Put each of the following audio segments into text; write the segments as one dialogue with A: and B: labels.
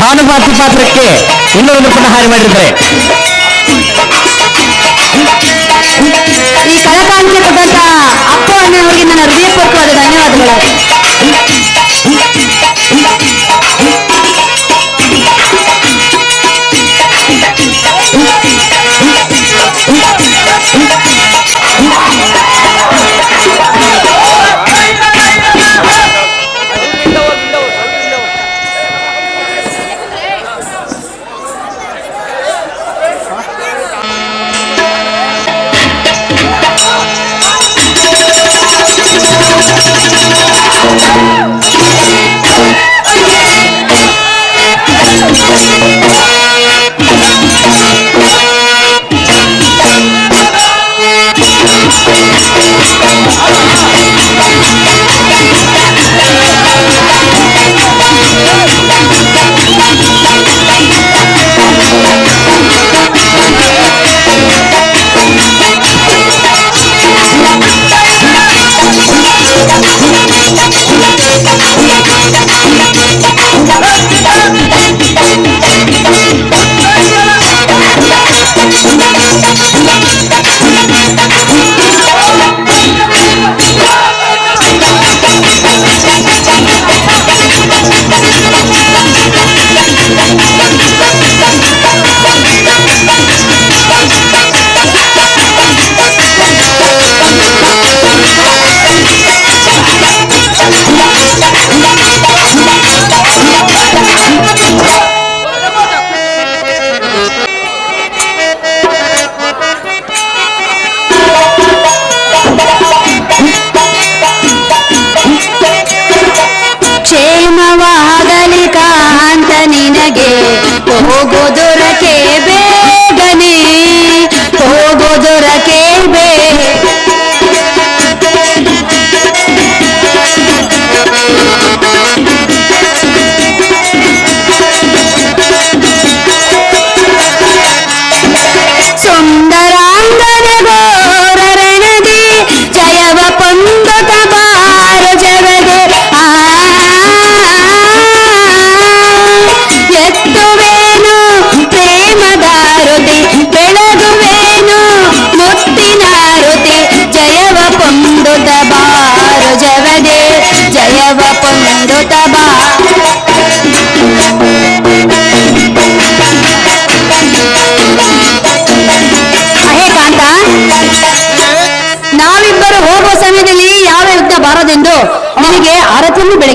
A: ಭಾನುಮತಿ ಪಾತ್ರಕ್ಕೆ ಇನ್ನೊಂದು ಪುಟ ಹಾರಿ ಮಾಡಿರ್ತಾರೆ
B: ಈ ಕಲಾಕಾಂಕ್ಷೆ ಕೊಟ್ಟಂತ ಅಪ್ಪು ಅಣ್ಣನವರಿಗೆ ನನ್ನ ಹೃದಯಪೂರ್ವಕವಾದ ಧನ್ಯವಾದಗಳು thank you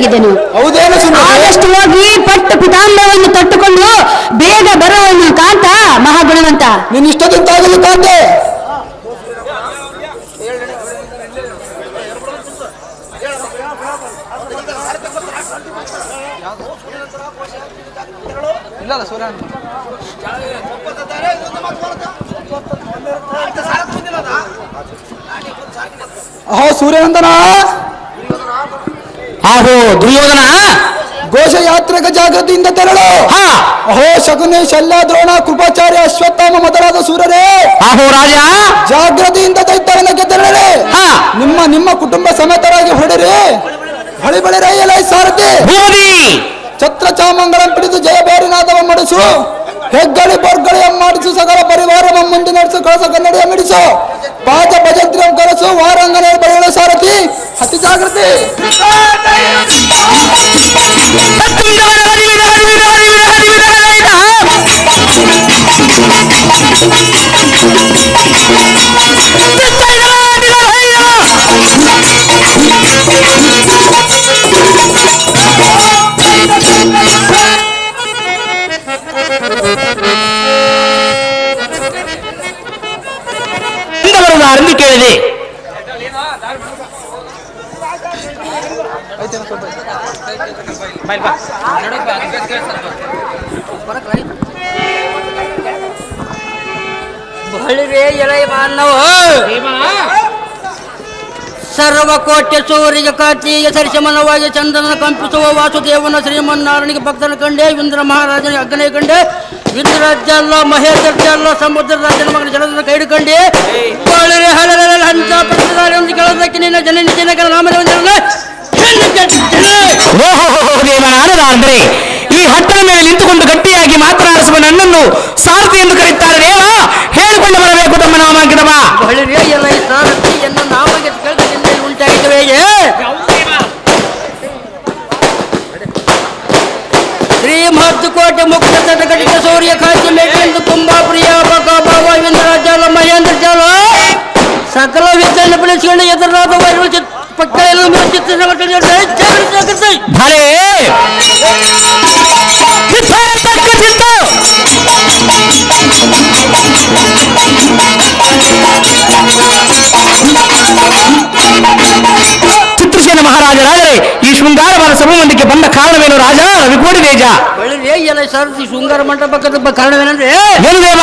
C: ಹೌದೇನು
B: ಆದಷ್ಟು ಹೋಗಿ ಪಟ್ಟು ಪಿತಾಂಬವನ್ನು ತೊಟ್ಟುಕೊಂಡು ಬೇಗ ಬರುವವನು ಕಾಂತ ಮಹಾಗುಣವಂತ
C: ನೀನು ಇಷ್ಟದಂತಾಗಲು ಕಾಂತೆ? ಅಹೋ ಸೂರ್ಯನಂದನ?
A: ಆಹೋ ದುರ್ಯೋಧನ!
C: ಘೋಷಯಾತ್ರೆಗೆ ಜಾಗೃತಿಯಿಂದ ತೆರಳು! ಅಹೋ ಶಕುನಿ ಶಲ್ಯ ದ್ರೋಣ ಕೃಪಾಚಾರ್ಯ ಅಶ್ವತ್ಥಾಮ ಮೊದಲಾದ ಸೂರರೇ!
A: ಆಹೋ ರಾಜ!
C: ಜಾಗೃತಿಯಿಂದ ದೈತ್ಯವನಕ್ಕೆ ತೆರಳಿ
A: ಹಾ!
C: ನಿಮ್ಮ ನಿಮ್ಮ ಕುಟುಂಬ ಸಮೇತರಾಗಿ ಹೊಡಿರಿ ಹೊಳಿ ಬಳಿ ರೈಯಲೈ ಸಾರಥಿ ಛತ್ರ ಚಾಮಂಗಳಂ ಪಿಡಿದು ಜಯ ಬೇರಿನಾದವ ಮಡಿಸು! ಹೆಗ್ಗಳಿ ಬರ್ಗಳಿ ಮಾಡಿಸು ಸಕಲ ಪರಿವಾರ ಮುಂದೆ ನಡೆಸು ಕಳಸ ಕನ್ನಡಿಯ ಮಿಡಿಸು! ಪಾದ ಭಜಂತ್ರಿಯಂ ಕಲಸು ವಾರಂಗನ ಜಾಗೃತಿ
A: ಬರುವ
D: ಬಳಿರೆ ಎಲೈ ಮಾನವ ಸರ್ವಕೋಟ್ಯ ಸೂರ್ಯ ಕಾರ್ತೀಯ ಸರಿಸಮನವಾಗಿ ಚಂದನ ಕಂಪಿಸುವ ವಾಸುದೇವನ ಶ್ರೀಮನ್ನಾರಾಯಣಿಗೆ ಭಕ್ತನ ಕಂಡೆ ಇಂದ್ರ ಮಹಾರಾಜನ ಅಗ್ನೇ ಕಂಡೆ ಇಂದ್ರರಾಜ್ಯ ಅಲ್ಲ ಮಹೇಂದ್ರ ಅಲ್ಲ ಸಮುದ್ರ ರಾಜನ ಮಗನ ಜಲದ ಕೈಡು ಕಂಡೆ ಬಳಿರೆ ಹಲರ ಹಂಸ ಪ್ರತಿದಾರೊಂದು ಕೇಳೋದಕ್ಕೆ ನಿನ್ನ ಜನ ನಿಜನಗರ ನಾಮದೇವನ
A: ಓಹೋ ದೇವನಾದ ಅಂದರೆ ಈ ಹಟ್ಟನ ಮೇಲೆ ನಿಂತುಕೊಂಡು ಗಟ್ಟಿಯಾಗಿ ಮಾತನಾಡಿಸುವ
E: ನನ್ನನ್ನು ಸಾರಥಿ ಎಂದು ಕರೆಯುತ್ತಾರೆ ದೇವ. ಹೇಳಿಕೊಂಡು ಬರಬೇಕು ತಮ್ಮ ನಾಮಾಂಕಿತವ ಭರೇ ವಿಠಲ ತಕ್ಕ ಚಿತ್ತು ಚಿತ್ರಸೇನ ಮಹಾರಾಜರಾದರೆ ಈ ಶೃಂಗಾರವಾದ ಸಭಾಮಂದಿಗೆ ಬಂದ ಕಾರಣವೇನು ರಾಜ ರವಿಕೋಡಿ ತೇಜ
D: ಬಳಿರೇ ಎಲ್ಲ ಸಾರಥಿ ಶೃಂಗಾರ ಮಂಟಪಕ್ಕದ ಕಾರಣವೇನೆಂದ್ರೆ
E: ಏನು ದೇವ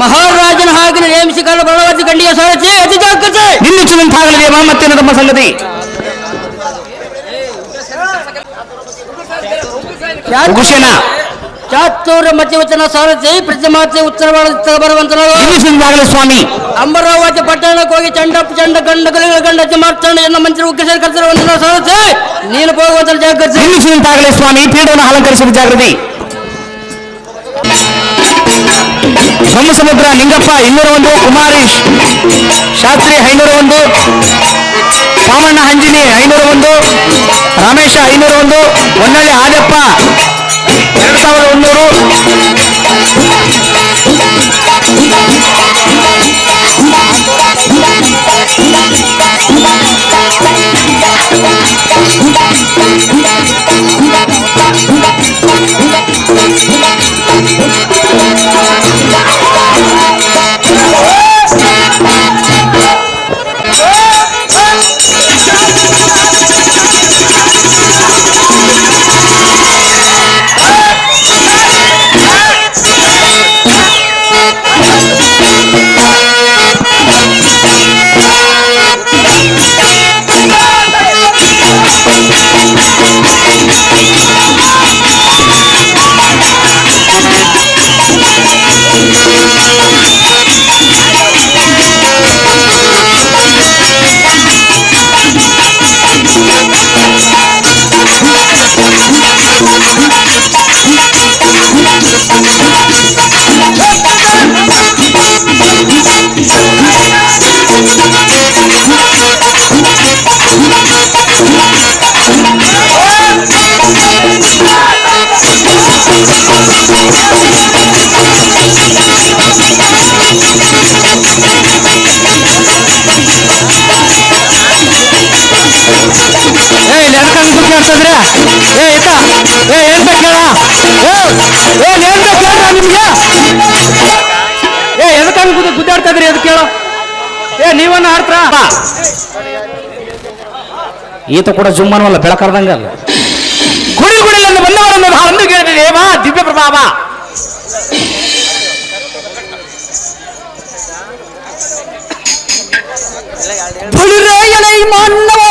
D: ಮಹಾರಾಜನ ಹಾಗೆ ನೇಮಿಸಿ ಕಾಲ ಬಲವತಿ ಗಂಡಿಯ ಸಾರಥಿ ಅತಿ ಜಾಗ್ರತೆ
E: ನಿಂದಿಸುವಂತಾಗಲಿ ದೇವ ಮತ್ತೇನು ತಮ್ಮ ಸಂಗತಿ ಕುಶೇನ
D: ಚಾತುರ ಮಧ್ಯವಚನ ಸಾರಥಿ ಪ್ರತಿಮಾತೆ ಉತ್ತರವಾದ ಬರುವಂತನಾಗ
E: ನಿಂದಿಸುವಂತಾಗಲಿ ಸ್ವಾಮಿ.
D: ಅಮರಾವತಿ ಪಟ್ಟಣಕ್ಕೆ ಹೋಗಿ ಚಂಡ ಚಂಡ ಗಂಡ ಗಲಿಗಳ ಗಂಡ ಮಾಡ್ತಾನೆ ಎನ್ನ ಮಂತ್ರಿ ಉಗ್ಗಸೇರಿ ಕರ್ತರ ವಂದನ ಸಾರಥಿ. ನೀನು ಹೋಗುವಂತ ಜಾಗೃತಿ.
E: ನಿಂದಿಸುವಂತಾಗಲಿ ಸ್ವಾಮಿ ಪೀಠವನ್ನು ಅಲಂಕರಿಸಿದ ಜಾಗೃತಿ. ಸಮುದ್ರ ಲಿಂಗಪ್ಪ ಇನ್ನೂರ ಒಂದು ಕುಮಾರೀಶ್ ಶಾಸ್ತ್ರಿ ಐನೂರ ಒಂದು ಸಾಮಣ್ಣ ಹಂಜಿನಿ ಐನೂರ ಒಂದು ರಮೇಶ ಐನೂರ ಒಂದು ಹೊನ್ನಳ್ಳಿ ಆದ್ಯಪ್ಪ ಎರಡು ಸಾವಿರದ ಒಂದೂರು ಇದ್ರಿ? ಅದು ಕೇಳೋ ಏ ನೀವನ್ನ ಆಡ್ತ್ರ? ಈತ ಕೂಡ ಜುಮ್ಮನವಲ್ಲ ಬೆಳಕರ್ದಂಗಲ್ಲ ದಿವ್ಯ ಪ್ರಭಾವ
F: ಮಾನವ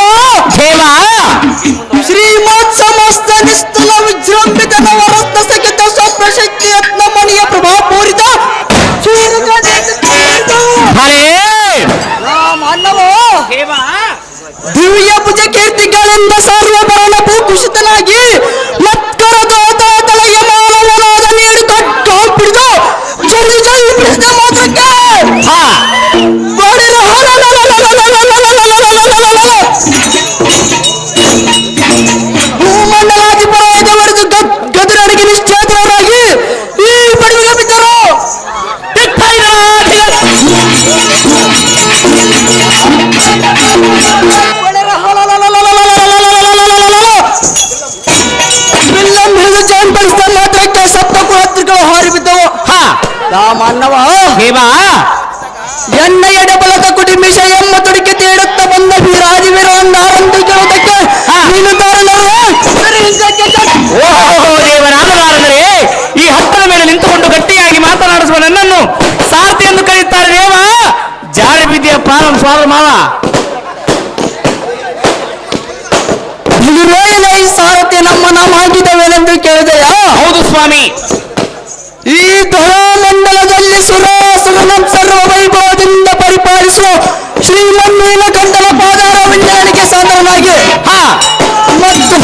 E: ದೇವ
F: ಶ್ರೀಮತ್ ಸಮಸ್ತ ನಿಸ್ತುಲ ವಿಜೃಂಭಿತ ನವರತ್ನ ಸಹಿತ ಸ್ವಪ್ನ ಶಕ್ತಿ ಯತ್ನ ಮಣಿಯ ಪ್ರಭಾ ಪೂರಿತ
E: ಹರೇ
F: ಮಾನವ ದಿವ್ಯ ಭುಜ ಕೀರ್ತಿಗಳಿಂದ ಸರ್ವಭರಣ ಭೂಕುಷಿತನಾಗಿ
E: 你怎么？ಪಾಲಂ ಸ್ವಾದ ಮಾವ
F: ಈ ಸಾರಥಿ ನಮ್ಮ ನಾಮ ಕೇಳಿದೆಯ ಕೇಳಿದೆಯಾ?
E: ಹೌದು ಸ್ವಾಮಿ.
F: ಈ ಧರಾಮಂಡಲದಲ್ಲಿ ಸುರಾಸುರನ ಸರ್ವ ವೈಭವದಿಂದ ಪರಿಪಾಲಿಸುವ ಶ್ರೀಮನ್ಮೀನ ಕಂಡನ ಪಾದಾರ ವಿಜ್ಞಾನಿಗೆ ಸಾಧನವಾಗಿ
E: ಹಾ.
F: ಮತ್ತು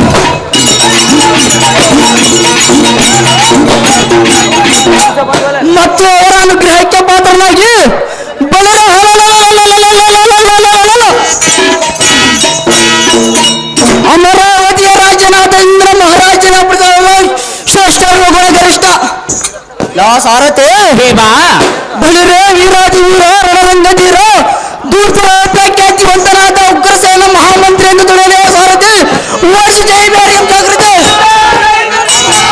F: ಮತ್ತು ಅವರ ಅನುಗ್ರಹಕ್ಕೆ ಪಾತ್ರನಾಗಿ ಬಲರ ಸಾರಥೆ
E: ದೇವಾ
F: ಬಲಿರೆ ವೀರಾದಿ ವೀರ ರಣರಂಗಧೀರ ದೂರ ಪ್ರಖ್ಯಾತಿವಂತನಾದ ಉಗ್ರಸೇನ ಮಹಾಮಂತ್ರಿ ಎಂದು ತಿಳಿಯುವ ಸಾರಥಿ ವರ್ಷ ಜಯಬೇರಿ ಜಾಗೃತಿ
E: ಉಗ್ರಸೇನ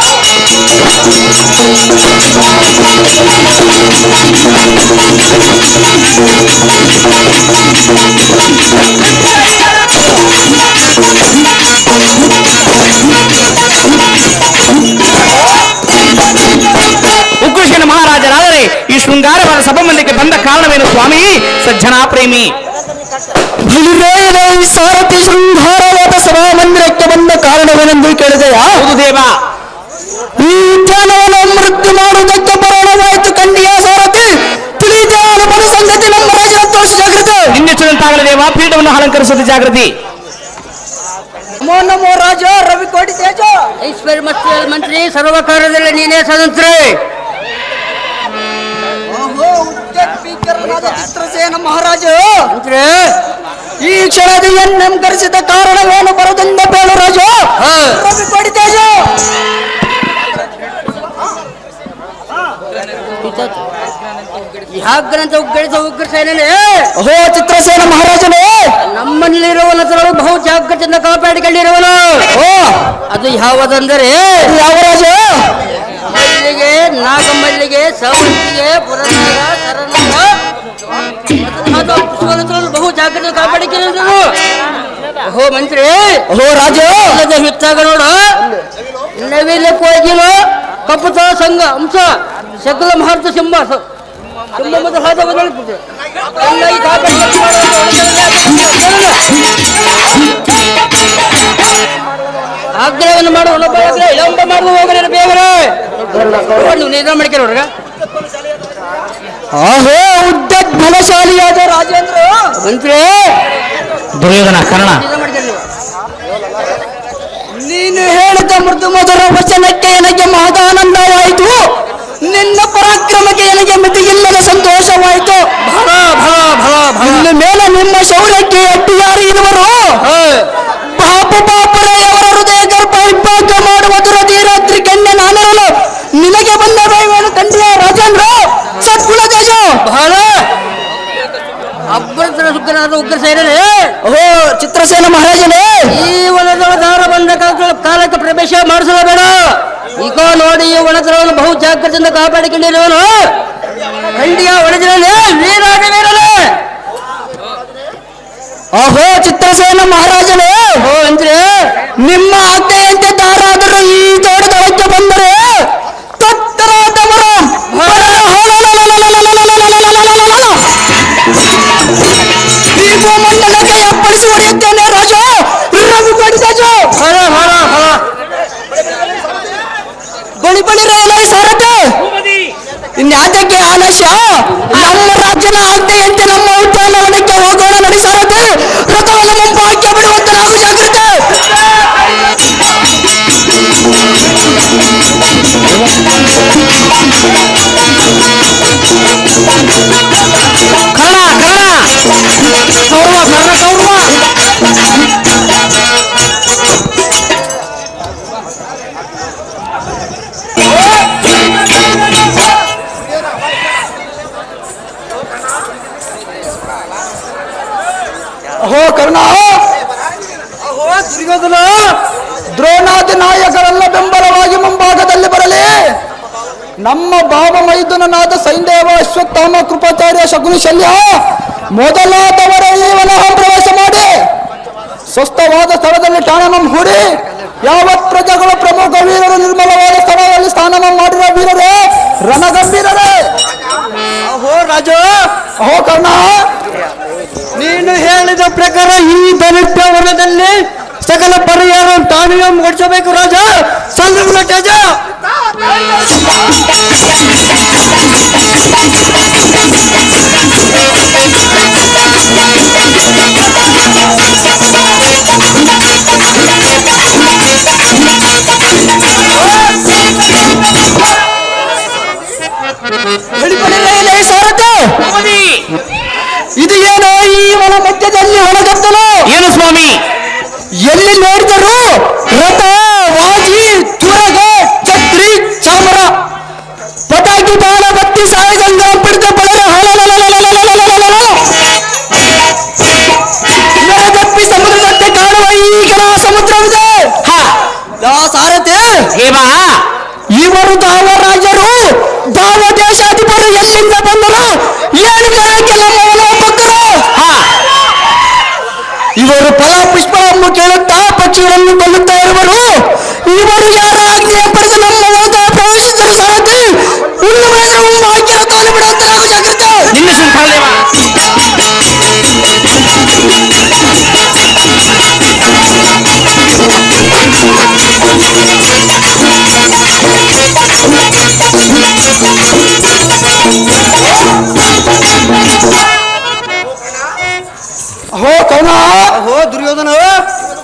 E: ಶೃಂಗಾರವಾದ ಸಭಮಂದಿಗೆ ಬಂದ ಕಾರಣವೇನು ಸ್ವಾಮಿ? ಸಜ್ಜನಾ ಪ್ರೇಮಿ
F: ಸಾರಥಿ ಶೃಂಗಾರವಾದ ಸಭಾ ಮಂದಿರಕ್ಕೆ ಬಂದ ಕಾರಣವೇನೆಂದು ಕೇಳಿದೆಯಾ?
E: ಹೌದು ದೇವಾ.
F: ಈ ಉದ್ಯಾನವನ್ನು ಮೃತ್ಯು ಮಾಡುವುದಕ್ಕೆ ಬರೋಣವಾಯಿತು ಕಂಡಿಯ ಸಾರಥಿ. ತಿಳಿದೇವನ ಬಡ ಸಂಗತಿ ನಮ್ಮ ರಾಜನ ತೋರಿಸಿ ಜಾಗೃತಿ.
E: ಇನ್ನೆಚ್ಚದಂತಾಗಲಿ ದೇವ ಪೀಠವನ್ನು ಅಲಂಕರಿಸುವುದು ಜಾಗೃತಿ.
F: ನಮೋ ನಮೋ ರಾಜ ರವಿ ಕೋಟಿ ತೇಜ.
D: ಐಶ್ವರ್ಯ ಮತ್ತು ಮಂತ್ರಿ ಸರ್ವ ಕಾರ್ಯದಲ್ಲಿ ನೀನೇ ಸ್ವತಂತ್ರ.
F: ಉದ್ಯೋಗೀಕರಣವಾದ ಚಿತ್ರಸೇನ ಮಹಾರಾಜ. ಈ ಕ್ಷಣದ ಧರಿಸಿದ ಕಾರಣವೇನು ಬರದಿಂದ ಬೇಳು ರಾಜ?
D: ಹಾ.
F: ರವಿ ಕೋಟಿ ತೇಜ
D: ಯಾಗ್ರಂತ ಉಗ್ಗಳಿತ ಉಗ್ರ ಸೇನೆ
F: ಓಹೋ ಚಿತ್ರಸೇನ ಮಹಾರಾಜನೇ.
D: ನಮ್ಮಲ್ಲಿರುವನ ತರಳು ಬಹು ಜಾಗ್ರತೆಯಿಂದ ಕಾಪಾಡಿಕೊಂಡಿರುವನು.
F: ಓ
D: ಅದು ಯಾವುದಂದರೆ?
F: ಯಾವ ರಾಜ?
D: ಮಲ್ಲಿಗೆ ನಾಗಮಲ್ಲಿಗೆ ಸಾವಂತಿಗೆ ಪುರನಾಗ ಸರನಾಗ ಬಹು ಜಾಗ್ರತೆ ಕಾಪಾಡಿಕೊಂಡಿರುವನು ಓಹೋ ಮಂತ್ರಿ.
F: ಓಹೋ ರಾಜ.
D: ನೋಡ ಹಿತ್ತಾಗ ನೋಡು. ನವಿಲ ಕೋಗಿಲು ಕಪ್ಪುತ ಸಂಘ ಅಂಶ ಶಕುಲ ಮಹಾರ್ಥ ಸಿಂಹ ಸಿಂಹ ಮತ್ತು ಹಾದ ಕಾಪಾಡಿ ಆಗ್ರಹವನ್ನು ಮಾಡುವ ಮಾಡುವ ಹೋಗಲಿ ಬೇಗರೆ
F: ಆಹೋ ಉದ್ದತ್ ಬಲಶಾಲಿಯಾದ ರಾಜೇಂದ್ರ.
D: ಮಂತ್ರಿ!
E: ದುರ್ಯೋಧನ ಕರ್ಣ.
F: ನೀನು ಹೇಳಿದ ಮೃದು ಮಧುರ ವಚನಕ್ಕೆ ನನಗೆ ಮಹದಾನಂದವಾಯಿತು ನಿನ್ನ ಪರಾಕ್ರಮಕ್ಕೆ ನನಗೆ ಮಿತಿಯಿಲ್ಲದ ಸಂತೋಷವಾಯಿತು.
D: ಭಲ ಭಲ ಭಲ ಭಲ
F: ಇನ್ನು ಮೇಲೆ ನಿಮ್ಮ ಶೌರ್ಯಕ್ಕೆ ಅಡ್ಡಿಯಾರಿ ಇರುವರು? ಪಾಪ ಪಾಪರೆಯವರ ಹೃದಯ ಗರ್ಭ ಇಬ್ಬಾಗ ಮಾಡುವ ದುರಧೀರಾತ್ರಿ ಗಣ್ಯ ನಾನಿರಲು ನಿನಗೆ ಬಂದ ದೈವೇನು ಕಂಡಿಯ ರಾಜೇಂದ್ರ ಸದ್ಗುಣ ದೇಶ
D: ಬಹಳ! ಅಬ್ಬರ ಸುಗ್ರನಾದ ಉಗ್ರ ಸೇನೆ
F: ಓ ಚಿತ್ರಸೇನ ಮಹಾರಾಜನೇ!
D: ಈ ವನದೊಳ ದಾರ ಬಂದ ಕಾಲಕ್ಕೆ ಪ್ರವೇಶ ಮಾಡಿಸಲೇಬೇಡ! ಈಗ ನೋಡಿ ಈ ವನದೊಳವನ್ನು ಬಹು ಜಾಗ್ರತೆಯಿಂದ ಕಾಪಾಡಿಕೊಂಡಿರುವನು! ಖಂಡಿಯ ಒಣದಿರಲೇ ವೀರಾಗ ವೀರನೇ
F: ಓಹೋ ಚಿತ್ರಸೇನ ಮಹಾರಾಜನೇ!
D: ಓ ಅಂದ್ರೆ
F: ನಿಮ್ಮ ಆಜ್ಞೆಯಂತೆ ದಾರಾದರೂ ಈ ತೋಟದೊಳಕ್ಕೆ ಬಂದರೆ ಇನ್ಯಾತಕ್ಕೆ ಆಲಸ್ಯ ನಮ್ಮ ರಾಜ್ಯದ ಆಜ್ಞೆಯಂತೆ ನಮ್ಮ ಉದ್ಯಾನವನಕ್ಕೆ ಹೋಗೋಣ ನಡಿ ಸಾರಥಿ ರಥವನ್ನು ಮುಂಭಾಗ್ಯ ಬಿಡುವಂತೆ ನಾವು ಜಾಗ್ರತೆ
E: ಕರ್ಣ
F: ಅಹೋ ಕರ್ಣ ಅಹೋ. ದುರ್ಯೋಧನ. ದ್ರೋಣಾದಿ ನಾಯಕರೆಲ್ಲ ಬೆಂಬಲವಾಗಿ ಮುಂಭಾಗದಲ್ಲಿ ಬರಲಿ. ನಮ್ಮ ಬಾಬ ಮೈದುನನಾದ ಸೈಂದೇವ ಅಶ್ವತ್ಥಾಮ ಕೃಪಾಚಾರ್ಯ ಶಕುನಿ ಶಲ್ಯ ಮೊದಲಾದವರ ಈ ಪ್ರವೇಶ ಮಾಡಿ. ಸ್ವಸ್ಥವಾದ ಸ್ಥಳದಲ್ಲಿ ಠಾಣನಂ ಹೂಡಿ. ಯಾವ ಪ್ರಜೆಗಳು ಪ್ರಮುಖ ವೀರರು ನಿರ್ಮಲವಾದ ಸ್ಥಳದಲ್ಲಿ ಸ್ಥಾನಮ ಮಾಡಿರುವ ವೀರರೇ ರಣಗಂಭೀರರೇ. ಅಹೋ ರಾಜ. ಅಹೋ ಕರ್ಣ ನೀನು ಹೇಳಿದ ಪ್ರಕಾರ ಈ ಧನುಷ್ಯವನದಲ್ಲಿ ಸಕಲ ಪರಿಹಾರ ತಾನೇ ಮುಗಿಸಬೇಕು ರಾಜ. ಸಂದ್ರ ರಾಜ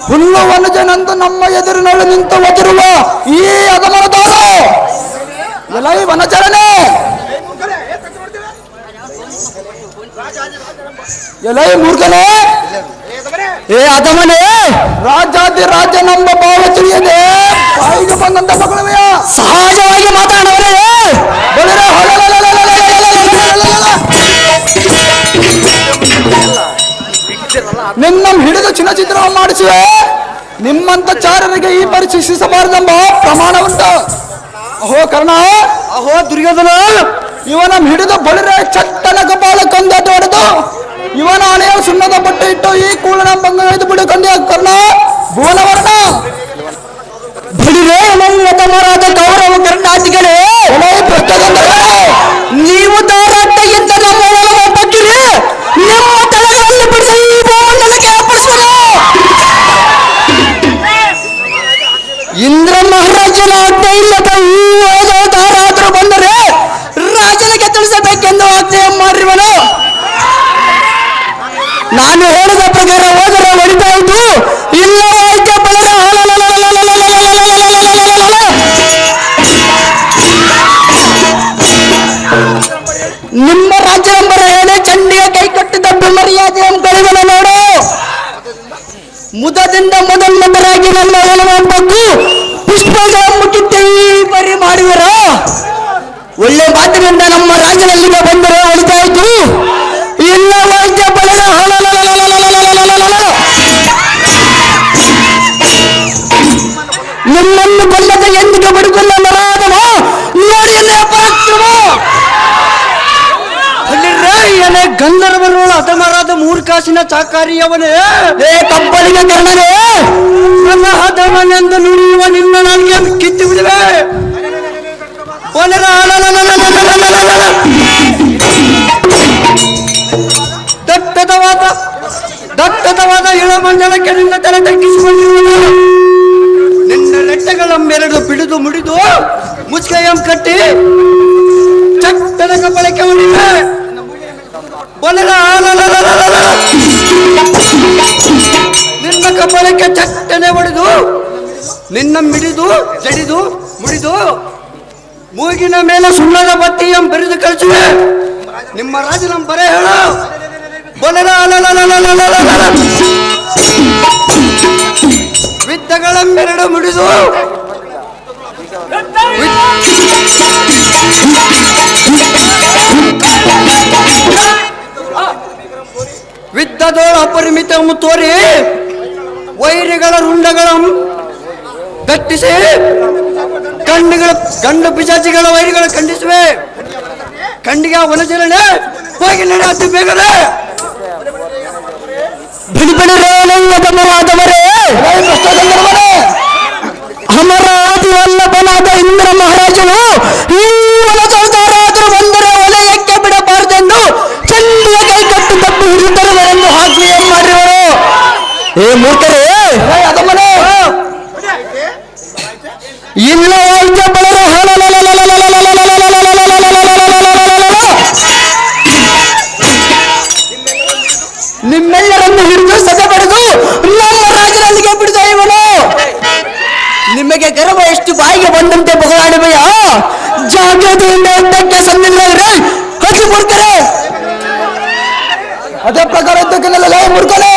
F: ಹುಲ್ಲು ವನಜನಂದು ನಮ್ಮ ಎದುರಿನಲ್ಲಿ ನಿಂತು ಒದಿರುವ ಈ ಅಗಮನದವರು ಎಲೈ ವನಚರನೆ ಎಲೈ ಮೂರ್ಖನೆ ಏ ಅಗಮನೆ ರಾಜಾದಿ ರಾಜ ನಮ್ಮ ಭಾವ ತಿಳಿಯದೆ! ಬಾಯಿಗೆ ಬಂದಂತ ಮಗಳವೆಯ ಸಹಜವಾಗಿ ಮಾತಾಡವರೇ! ನಿನ್ನ ಹಿಡಿದು ಚಿನ್ನಚಿತ್ರವನ್ನು ಮಾಡಿಸುವೆ ನಿಮ್ಮಂತ ಚಾರರಿಗೆ ಈ ಪರಿಶೀಲಿಸಬಾರದೆಂಬ ಪ್ರಮಾಣ ಉಂಟು ಅಹೋ ಕರ್ಣ
G: ಅಹೋ ದುರ್ಯೋಧನ
F: ಇವನ ಹಿಡಿದು ಬಳಿರೆ ಚಟ್ಟನ ಕಪಾಲ ಕಂದ ಹೊಡೆದು ಇವನ ಹಣೆಯ ಸುಣ್ಣದ ಬಟ್ಟೆ ಇಟ್ಟು ಈ ಕೂಳನ ಬಂಗ ಹಿಡಿದು ಬಿಡು ಕಂದೆ ಕರ್ಣ ಭುವನವರ್ಣ. ಬಳಿರೆ ತಮರಾದ ಕೌರವ ಭ್ರಷ್ಟದಂತರೇ ನೀವು ತಾರಾಟ ನಮ್ಮ ಒಳಗೆ ಬಗ್ಗಿರಿ ನಿಮ್ಮ ತಲೆಗಳಲ್ಲಿ ಬಿಡಿದ ಈ ಭೂಮಂಡಲಕ್ಕೆ ಅರ್ಪಿಸುವುದು ಇಂದ್ರ ಮಹಾರಾಜನ ಆಜ್ಞೆ ಇಲ್ಲದ ಈ ಯಾರಾದರೂ ಬಂದರೆ ರಾಜನಿಗೆ ತಿಳಿಸಬೇಕೆಂದು ಆಜ್ಞೆ ಮಾಡಿರುವನು ನಾನು ಹೇಳಿದ ಪ್ರಕಾರ ಹೋದರೆ ಹೊಡಿತಾ ಇಲ್ಲ ಆಯ್ಕೆ ಬೆಳೆದ ನಿಮ್ಮ ರಾಜ್ಯ ನಂಬರ ಚಂಡಿಗೆ ಕೈ ಕಟ್ಟಿದ ಮರ್ಯಾದೆ ಕಳೆದನ ನೋಡು. ಮುದದಿಂದ ಮೊದನ್ಮತರಾಗಿ ನನ್ನ ಒಲವಬೇಕು ಪುಷ್ಪದ ಮುಟ್ಟಿದ್ದೆ ಬರಿ ಮಾಡುವಿರ ಒಳ್ಳೆ ಮಾತಿನಿಂದ ನಮ್ಮ ರಾಜನಲ್ಲಿಗೆ ಬಂದರೆ ಹೊಡಿತಾಯಿತು పొందుకు పడుకున్న నరాధము ನೋಡಿಲ್ಲ ಪರಾಕ್ರಮ
G: ಅಲ್ಲಿರೇ ಗಂಧರ್ವರು ಹತಮರಾದ ಮೂರ್ಖಾಸಿನ ಚಾಕಾರಿಯವನೇ.
F: ಏ ಕಬ್ಬಲಿಗೆ
G: ನನ್ನ ಹದವನೆಂದು ನುಡಿಯುವ ನಿನ್ನ ನನಗೆ ಕಿತ್ತು ಬಿಡುವೆ. ಒನರ ದಟ್ಟದವಾದ ದಟ್ಟದವಾದ ಇಳ ಮಂಡಲಕ್ಕೆ ನಿನ್ನ ತಲೆ ತಗ್ಗಿಸಿಕೊಂಡಿರುವನು. ಕೈಗಳ ಮೆರಳು ಬಿಡಿದು ಮುಡಿದು ಮುಚ್ಕಯಂ ಕಟ್ಟಿ ಚಟ್ಟನ ಬಳಕೆ ಹೊಡಿದ ಬಲದ ನಿನ್ನ ಕಪ್ಪಳಕ್ಕೆ ಚಟ್ಟನೆ ಹೊಡೆದು ನಿನ್ನ ಮಿಡಿದು ಜಡಿದು ಮುಡಿದು ಮೂಗಿನ ಮೇಲೆ ಸುಳ್ಳದ ಬತ್ತಿ ಎಂ ಬರೆದು ಕಳಿಸಿದೆ. ನಿಮ್ಮ ರಾಜ ನಮ್ಮ ಬರೆ ಹೇಳು. ಬಲದ ವಿತ್ತಗಳನ್ನೆರಡು ಮುಡಿದು ವಿದ್ದದೋಳ ಅಪರಿಮಿತ ತೋರಿ, ವೈರಿಗಳ ರುಂಡಗಳ ದಟ್ಟಿಸಿ ಕಣ್ಣುಗಳ, ಗಂಡು ಪಿಚಾಚಿಗಳ ವೈರಿಗಳ ಖಂಡಿಸುವೆ. ಕಣ್ಣಿಗೆ ಒಲಚರಣೆ ಹೋಗಿ ನಡೆಯುತ್ತೆ ಬೇಗನೆ.
F: ಬಡಿಬಡಿ ರೇಲಯ್ಯ ಬನ್ನರಾದವರೇ ಅಮರಾದಿ ವಲ್ಲಭನಾದ ಇಂದ್ರ ಮಹಾರಾಜನು ಈ ಬಂದರೆ ವಲಯಕ್ಕೆ ಬಿಡಬಾರದೆಂದು ಚಂಡಿಯ ಕೈ ಕಟ್ಟು ತಪ್ಪು ಹಿಡಿದರುವರೆಂದು ಏನ್ ಮಾಡಿರುವರು? ಏ ಮೂರ್ಖರೇ. ಅದಮನೆ ಇಲ್ಲ ವಾದ್ಯ ಬಳರು. ಬಾಯಿಗೆ ಬಂದಂತೆ ಬೊಗಳಾಡುವೆಯಾ ಜಾಗ್ರತೆಯಿಂದ ಎದ್ದಕ್ಕೆ ಸನ್ನಿಧಿದವರೇ
C: ಹಚ್ಚಿ ಕೊಡ್ತಾರೆ ಅದೇ ಪ್ರಕಾರ ಎದ್ದಕ್ಕೆ ಮುರ್ಕಲೆ